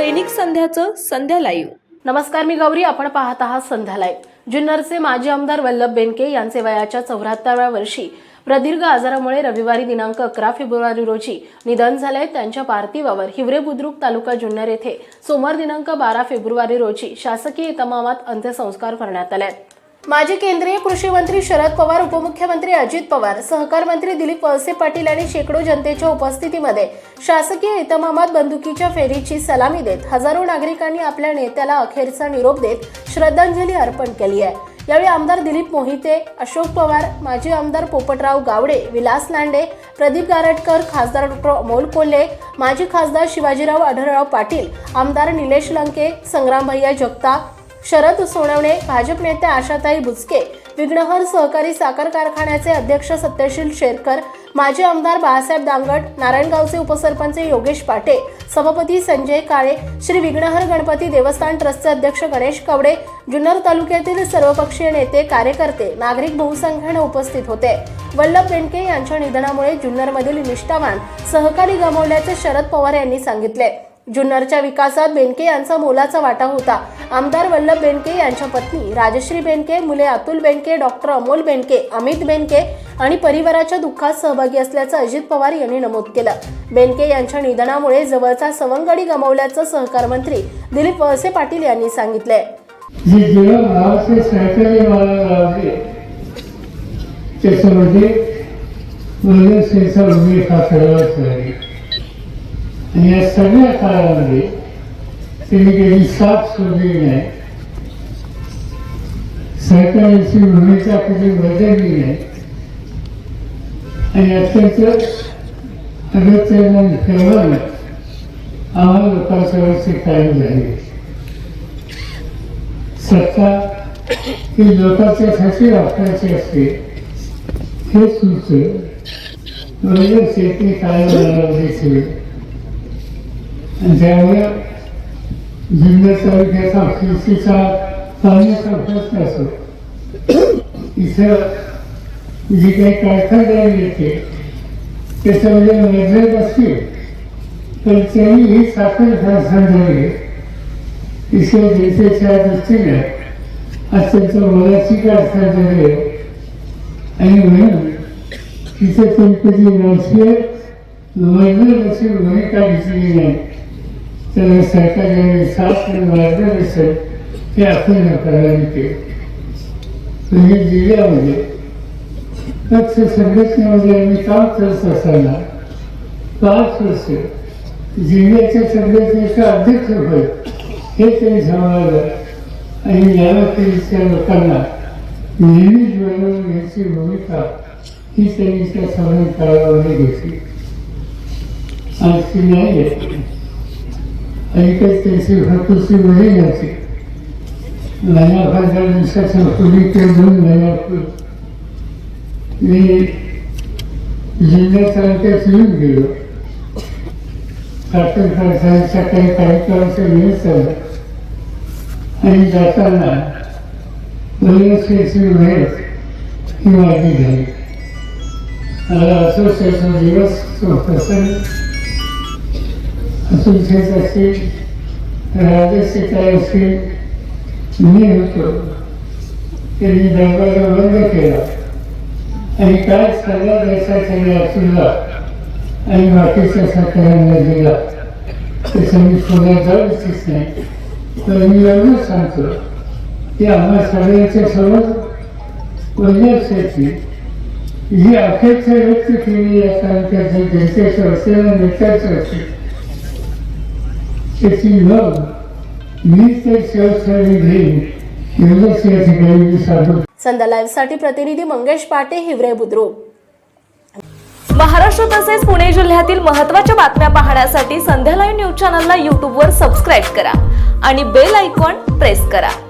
दैनिक संध्याचं संध्या live. नमस्कार मी गौरी. आपण पाहत आहात संध्या लाईव्ह. जुन्नरचे माजी आमदार वल्लभ बेनके यांचे वयाच्या चौऱ्याहत्तराव्या वर्षी प्रदीर्घ आजारामुळे रविवारी दिनांक अकरा फेब्रुवारी रोजी निधन झाले. त्यांच्या पार्थिवावर हिवरे बुद्रुक तालुका जुन्नर येथे सोमवार दिनांक बारा फेब्रुवारी रोजी शासकीय इतमामात अंत्यसंस्कार करण्यात आले. माजी केंद्रीय कृषी मंत्री शरद पवार उपमुख्यमंत्री अजित पवार सहकार मंत्री दिलीप वळसे पाटील आणि शेकडो जनतेच्या उपस्थितीमध्ये शासकीय इतमामात बंदुकीच्या फेरीची सलामी देत हजारो नागरिकांनी आपल्या नेत्याला अखेरचा निरोप देत श्रद्धांजली अर्पण केली आहे. यावेळी आमदार दिलीप मोहिते अशोक पवार माजी आमदार पोपटराव गावडे विलास लांडे प्रदीप गारटकर खासदार डॉक्टर अमोल कोल्हे माजी खासदार शिवाजीराव आढळराव पाटील आमदार निलेश लंके संग्रामभैया जगताप शरद सोनवणे भाजप नेत्या आशाताई बुचके विघ्नहर सहकारी साखर कारखान्याचे अध्यक्ष सत्यशील शेरकर माजी आमदार बाळासाहेब दांगट नारायणगावचे उपसरपंच योगेश पाटे सभापती संजय काळे श्री विघ्नहर गणपती देवस्थान ट्रस्टचे अध्यक्ष गणेश कवडे जुन्नर तालुक्यातील सर्वपक्षीय नेते कार्यकर्ते नागरिक बहुसंख्येने उपस्थित होते. वल्लभ बेंडके यांच्या निधनामुळे जुन्नरमधील निष्ठावान सहकारी गमावल्याचे शरद पवार यांनी सांगितले. जुन्नरच्या विकासात बेनके यांचा मोलाचा वाटा होता. आमदार वल्लभ बेनके यांच्या पत्नी राजश्री बेनके मुले अतुल बेनके डॉक्टर अमोल बेनके अमित बेनके आणि परिवाराच्या दुःखात सहभागी असल्याचं अजित पवार यांनी नमूद केलं. बेनके यांच्या निधनामुळे जवळचा सवंगडी गमावल्याचं सहकार मंत्री दिलीप वळसे पाटील यांनी सांगितलंय. या सगळ्या काळामध्ये त्यांनी कधी साथ सोडली नाही सरकारची भूमिका कधी बदलली नाही आणि अत्यंत अगत्यानं केवळ आम्हाला लोकांच्या वरची झाले सत्ता ही लोकांच्यासाठी वापरायची असते हे सुचतं म्हणजे शेती काय दिसेल आणि त्यामुळे जिल्हा तालुक्याचा कृषीचा पाण्याचा प्रश्न असो. इथं जी काही कारखानदारी येते त्याच्यामध्ये नजरेत असतील तर त्यांनी ही साखर कारखानदारी ईश्वर जनतेच्या दृष्टीने अत्यंत मोलाची कारखानदारी आहे. आणि म्हणून तिथे कधी राजकीय मजबूर अशी भूमिका घेतली नाही. तर सरकारने साथ आणि मार्गदर्शन ते अखंड करायला केले म्हणजे जिल्ह्यामध्ये पक्ष संघटनेमध्ये आम्ही काम करत असताना पाच वर्ष जिल्ह्याच्या संघटनेचा अध्यक्ष होय हे त्यांनी सांभाळलं आणि यावतीच्या लोकांना नेहमीच बनवून घ्यायची भूमिका ही त्यांनी त्या सगळ्या काळामध्ये घेतली आणि ती नाही घेतली आणि काही त्यांची भरपूरची वही नव्हती महिना पंधरा दिवसाच्या पूर्वी ते दोन महिन्यापूर्वी मी जिल्हा तालुक्यात येऊन गेलो साखर कारखान्याच्या काही कार्यक्रमाचं निमित्तानं आणि जाताना बरेचशी भेट ही। माझी झाली मला असोसिएशन दिवस तो प्रसंग असोसिएट असतील राजस्य काय असतील मी होतो त्यांनी दरवाजा बंद केला आणि काय सल्ला द्यायचा देशाच्या याचूला आणि बाकीच्या सरकारांना दिला त्याचं मी पुन्हा जाऊच नाही तर मी एवढंच सांगतो की आम्हा सगळ्यांच्या समोर वैज्ञानिक जी अपेक्षा व्यक्त केली या तालुक्याच्या जनतेचं असेल नेत्याचं असेल त्याची मग मी ते शेवटसाठी घेईन एवढंच या ठिकाणी मी संध्या लाईव्हसाठी प्रतिनिधी मंगेश पाटे हिवरे बुद्रुक. महाराष्ट्र तसेच पुणे जिल्ह्यातील महत्त्वाच्या बातम्या पाहण्यासाठी संध्या लाईव्ह न्यूज चॅनलला यूट्यूबवर सबस्क्राईब करा आणि बेल आयकॉन प्रेस करा.